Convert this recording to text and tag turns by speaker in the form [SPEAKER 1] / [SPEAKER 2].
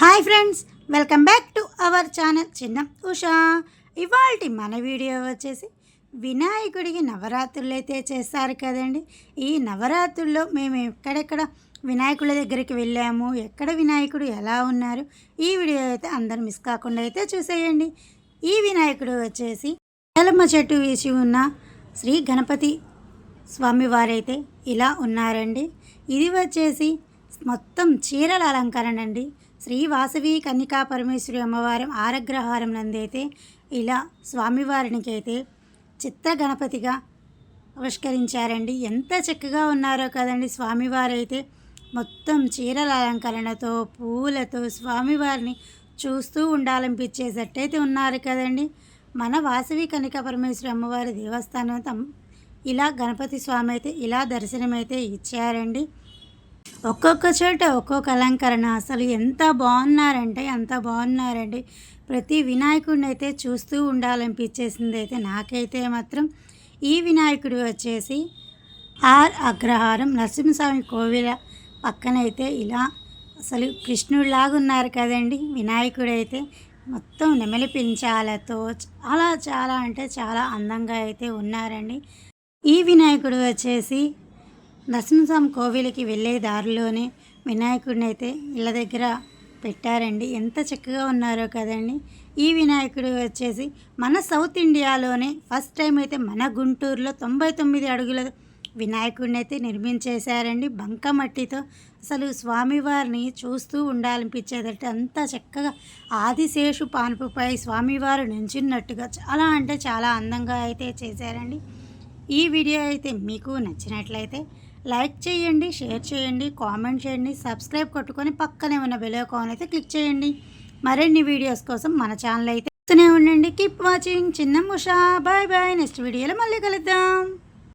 [SPEAKER 1] Hi friends welcome back to our channel. చిన్న ఉషా. ఇవాళ మన వీడియో వచ్చేసి వినాయకుడికి నవరాత్రులు అయితే చేస్తారు కదండి. ఈ నవరాత్రుల్లో మేము ఎక్కడెక్కడ వినాయకుల దగ్గరికి వెళ్ళాము ఎక్కడ వినాయకుడు ఎలా ఉన్నారు ఈ వీడియో అయితే అందరు మిస్ కాకుండా అయితే చూసేయండి. ఈ వినాయకుడు వచ్చేసి ఏలమ్మ చెట్టు వేసి ఉన్న శ్రీ గణపతి స్వామివారైతే ఇలా ఉన్నారండి. ఇది వచ్చేసి మొత్తం చీరల అలంకరణ అండి శ్రీ వాసవి కన్నికా పరమేశ్వరి అమ్మవారి ఆరగ్రహారం నందైతే ఇలా స్వామివారికి అయితే గణపతిగా ఆవిష్కరించారండి. ఎంత చక్కగా ఉన్నారో కదండి స్వామివారైతే. మొత్తం చీరల అలంకరణతో పూలతో స్వామివారిని చూస్తూ ఉండాలనిపించేటట్టయితే ఉన్నారు కదండి. మన వాసవి కనిక పరమేశ్వరి అమ్మవారి దేవస్థానం తమ్ ఇలా గణపతి స్వామి అయితే ఇలా దర్శనమైతే ఇచ్చారండి. ఒక్కొక్క చోట ఒక్కొక్క అలంకరణ. అసలు ఎంత బాగున్నారంటే అంత బాగున్నారండి ప్రతి వినాయకుడిని అయితే చూస్తూ ఉండాలనిపించేసింది అయితే నాకైతే మాత్రం. ఈ వినాయకుడు వచ్చేసి ఆర్ అగ్రహారం నరసింహస్వామి కోవిల పక్కనైతే ఇలా అసలు కృష్ణుడిలాగా ఉన్నారు కదండి. వినాయకుడు అయితే మొత్తం నెమలి పించాలతో చాలా చాలా అంటే చాలా అందంగా అయితే ఉన్నారండి. ఈ వినాయకుడు వచ్చేసి నరసింహస్వామి కోవిలికి వెళ్ళే దారిలోనే వినాయకుడిని అయితే ఇళ్ళ దగ్గర పెట్టారండి. ఎంత చక్కగా ఉన్నారో కదండి. ఈ వినాయకుడు వచ్చేసి మన సౌత్ ఇండియాలోనే ఫస్ట్ టైం అయితే మన గుంటూరులో తొంభై తొమ్మిది అడుగుల వినాయకుడిని అయితే నిర్మించేశారండి. బంకమట్టితో అసలు స్వామివారిని చూస్తూ ఉండాలనిపించేదట. అంత చక్కగా ఆదిశేషు పానుపుపై స్వామివారు నుంచున్నట్టుగా చాలా అంటే చాలా అందంగా అయితే చేశారండి. ఈ వీడియో అయితే మీకు నచ్చినట్లయితే లైక్ చేయండి షేర్ చేయండి కామెంట్ చేయండి సబ్స్క్రైబ్ కొట్టుకొని పక్కనే ఉన్న బెల్ ఐకాన్ అయితే క్లిక్ చేయండి. మరిన్ని వీడియోస్ కోసం మన ఛానల్ అయితే చూస్తూనే ఉండండి. కీప్ వాచింగ్ చిన్న ముషా. బాయ్ బాయ్ నెక్స్ట్ వీడియోలో మళ్ళీ కలుద్దాం.